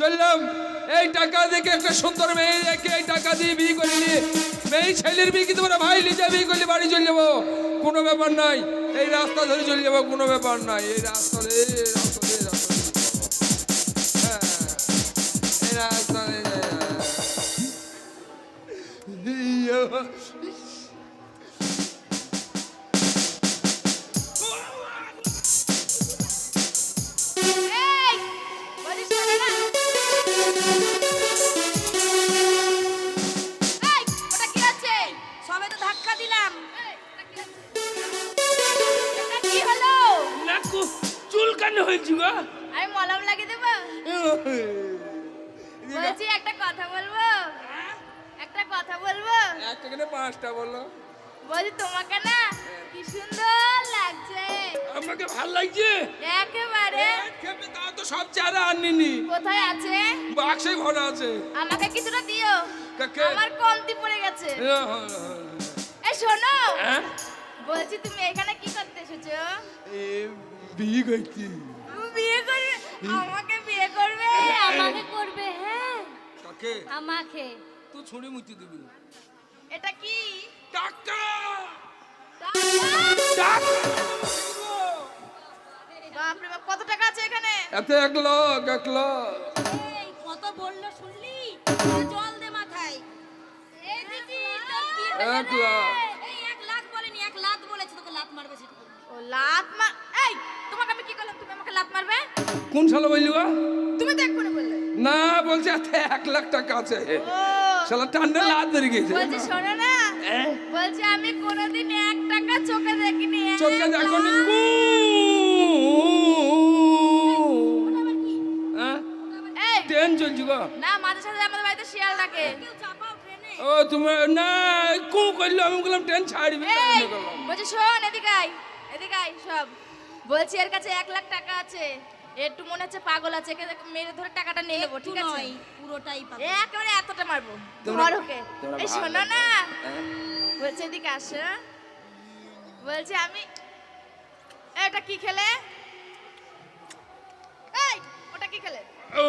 চললাম। এই টাকা দেখে একটা সুন্দর মেয়ে দেখে এই টাকা দিয়ে বিয়ে করে নিয়ে মেয়ে ছেলের বিয়ে কিন্তু তোমরা ভাই নিজে বিয়ে করলে বাড়ি চলে যাব। কোনো ব্যাপার নাই। এই রাস্তা ধরে চলে যাব কোনো ব্যাপার নাই। এই রাস্তা ধরে এই রাস্তা ধরে, এই রাস্তা ধরে। হ্যাঁ, এই রাস্তা বলব পাঁচটা বলল বলছি তোমাকে না কি সুন্দর লাগছে। আমাকে ভালো লাগছে? একেবারে। খেপে তাও তো সব চারা আনিনি। কোথায় আছে? বাক্সে ভরা আছে। আমাকে কিছুটা দিও? আমার কমতি পড়ে গেছে। এই শোনো। হ্যাঁ? বলছি তুমি এখানে কি করতে এসেছ? বিয়ে করছি। তুমি বিয়ে করবে আমাকে বিয়ে করবে? আমাকে করবে হ্যাঁ। কাকে? আমাকে। তুই ছুঁড়ে মুচি দিবি। এটা কি? টাকা বাপরে বাপ কত টাকা আছে এখানে? এত এক লাখ এক লাখ। এই কত বলল শুনলি? জল দে মাথায়। এই দিদি তোর কি এক লাখ। এই এক লাখ বলেনি এক লাখ বলেছে তোকে লাত মারবে সেটা। ও লাত মার এই তোমাকে আমি কি করলাম? তুমি আমাকে লাত মারবে? কোন সালে বললি? তুমি তো এক্ষুনি বললে। না বলছে এত এক লাখ টাকা আছে। ও শালা টান্ডে লাভ ধরে গেছে। বলছি শোনো না? বলছি আমি কোনোদিন এক টাকা চোখে দেখিনি চোখে দেখো নি। এই। ট্রেন চলছি গো। না মাঝে সাথে আমাদের বাড়িতে শিয়াল ডাকে। ও তুমি না কু করল আমি বললাম ট্রেন ছাড়বি। বলছি শোন এদিকে আয় এদিকে আয় সব। বলছি এর কাছে এক লাখ টাকা আছে। একটু মনে হচ্ছে পাগল আছে একে মেরে ধরে টাকাটা নিয়ে নেব ঠিক আছে? নয় পুরোটাই পাবে একেবারে এতটা মারবো। ধর ওকে। এই শোনো না। হ্যাঁ? বলছে এদিকে আসো বলছি আমি এটা কি খেলে? এই ওটা কি খেলে? ও।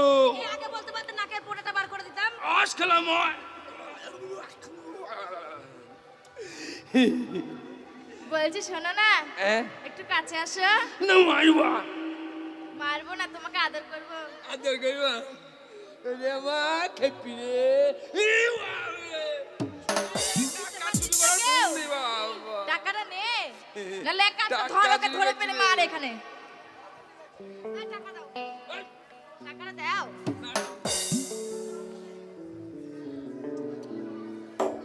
আগে বলতে পারতে নাকের পোটাটা বার করে দিতাম। আজ খেলাম হয় বলছি শোনো না হ্যাঁ? একটু কাছে আসো। না মারবা। মারবো না তোমাকে আদর করব। আদর করবা? রে মা খেপি রে। টাকাটা নে। টাকা ধর ওকে ধরে কি পেলে মার এখানে। এই, টাকা দাও। টাকাটা দাও।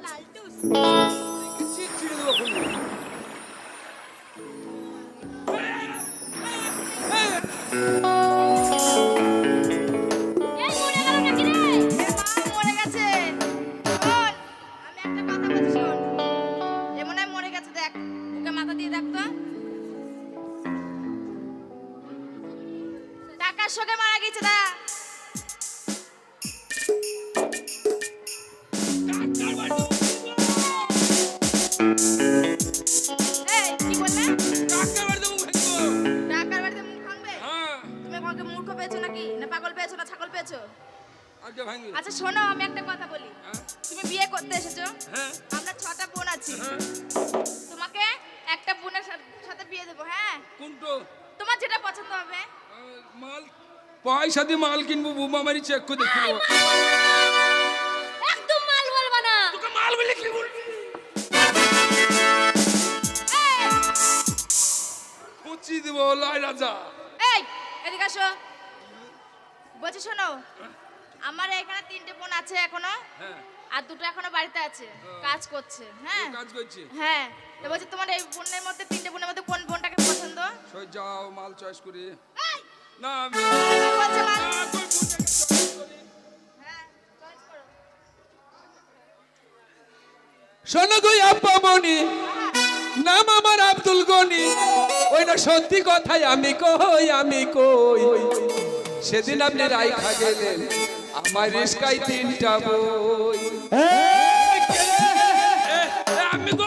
লালটুস সঙ্গে মারা গেছে। দা আমাকে মূর্খ পেয়েছ নাকি? না পাগল পেয়েছ না ছাগল পেয়েছ? আচ্ছা শোনো আমি একটা কথা বলি। হ্যাঁ? তুমি বিয়ে করতে এসেছ? হ্যাঁ। আমরা ছটা বোন আছি। হ্যাঁ। তোমাকে একটা বোনের সাথে বিয়ে দেবো হ্যাঁ? কোনটো? তোমার যেটা পছন্দ হবে। মাল পয়সা দিয়ে মাল কিনবো বোমা মারি চেক করে দেখি একদম মাল বলবা না। তোকে মাল বলে কি বলবি এই, পুচি দিব লাই রাজা। আসো। বলছি শোনো আমার এখানে তিনটে বোন আছে এখনও হ্যাঁ। আর দুটো এখনও বাড়িতে আছে কাজ করছে হ্যাঁ। কাজ করছি? হ্যাঁ। তো বলছি তোমার এই বোনের মধ্যে তিনটে বোনের মধ্যে কোন বোনটাকে পছন্দ? সই যাও মাল চয়েস করি। না আমি মাল। হ্যাঁ শোনো গো আব্বা মনি নাম আমার আব্দুল গনি। ওইটা সত্যি কথাই আমি কই আমি কই? সেদিন আপনি রাইখা গেলেন আমার রিস্কাই তিনটা বই। আমি গো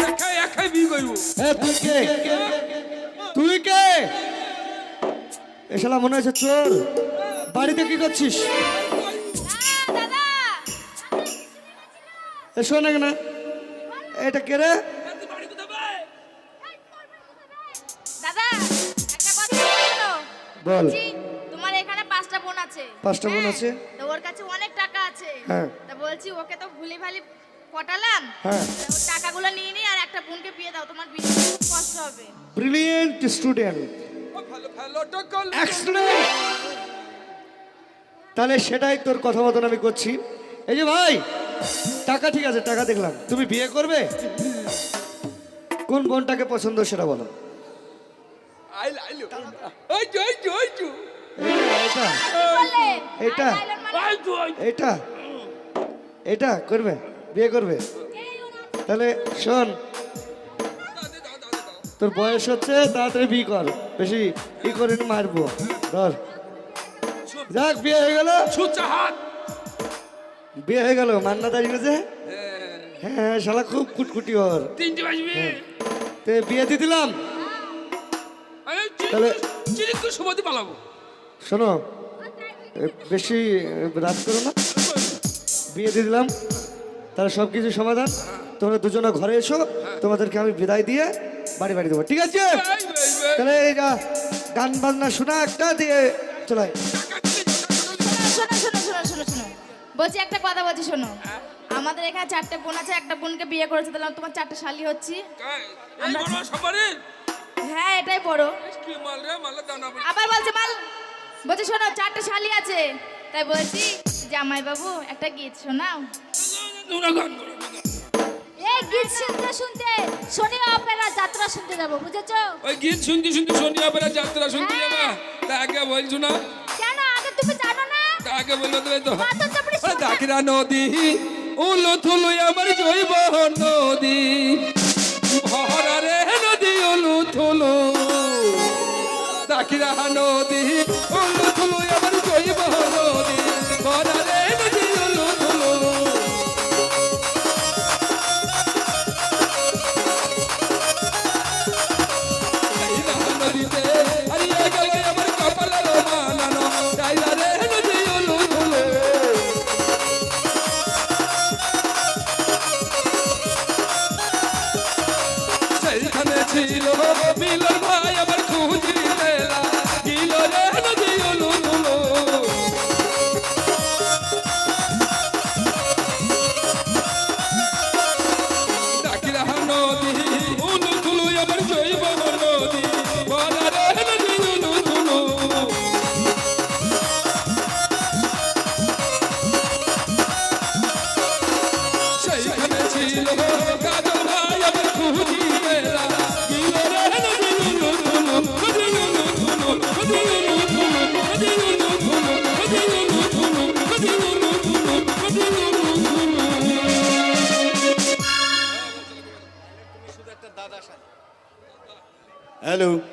একাই একাই বি কইব? এ, তুই কে? তুই কে? এ মনে হচ্ছে চোর বাড়িতে কি করছিস? না দাদা না এটা কে রে? বল। তোমার এখানে পাঁচটা বোন আছে। পাঁচটা বোন হ্যাঁ, আছে? তো ওর কাছে অনেক টাকা আছে। হ্যাঁ। তা বলছি ওকে তো ভুলি ভালি পটালাম। হ্যাঁ। টাকাগুলো নিয়ে নি আর একটা বোনকে বিয়ে দাও তোমার বিয়ে খুব কষ্ট হবে। ব্রিলিয়েন্ট স্টুডেন্ট তাহলে সেটাই তোর কথা মতন আমি করছি। এই যে ভাই টাকা ঠিক আছে টাকা দেখলাম। তুমি বিয়ে করবে? কোন বোনটাকে পছন্দ সেটা বলো। আইল আইল। ওই যে ওই যে ওই যে এটা যে যে। করবে বিয়ে করবে। তাহলে শোন। তোর বয়স হচ্ছে তাড়াতাড়ি বিয়ে কর বেশি ই করে মারবো ধর। যাক বিয়ে হয়ে গেল। বিয়ে হয়ে গেল মান্না দাঁড়িয়ে গেছে হ্যাঁ, হ্যাঁ শালা খুব কুটকুটি ওর। তিনটে বাজবে। তে বিয়ে দিয়ে দিলাম। তাহলে- চিরিকু সুমতি পালাবো। শোনো বেশি রাত করো না। বিয়ে দিয়ে দিলাম। তাহলে সব কিছু সমাধান। তোমরা দুজনে ঘরে এসো। তোমাদেরকে আমি বিদায় দিয়ে বাড়ি বাড়ি দেবো। ঠিক আছে। তাহলে এই যা গান বাজনা শোনা একটা দিয়ে চলাই শোনো শোনো শোনো শোনো শোনো। বলছি একটা কথা বলছি শোনো। আমাদের এখানে চারটে বোন আছে একটা বোনকে বিয়ে করেছে তাহলে তোমার চারটে শালি হচ্ছি। হ্যাঁ এটাই বড়। কি মাল রে মাল দাও আবার বলছে মাল বলছে শোনো চারটে শালি আছে। তাই বলছি জামাই বাবু একটা গীত শোনাও। এই গীত শুনতে শুনতে শনি অপেরা যাত্রা শুনতে যাব বুঝেছ? ওই গীত শুনতে শুনতে সোনিয়া পেরা যাত্রা শুনতে যাবা। তা আগে বলছো না। কেন? আগে তুমি জানো না? তা আগে তুমি তো। দাকিরা নদী উলো থুলু আমার জৈব নদী। ভরা রে নদী উলু থুলু দাকিরা নদী উলু থুলু Hello.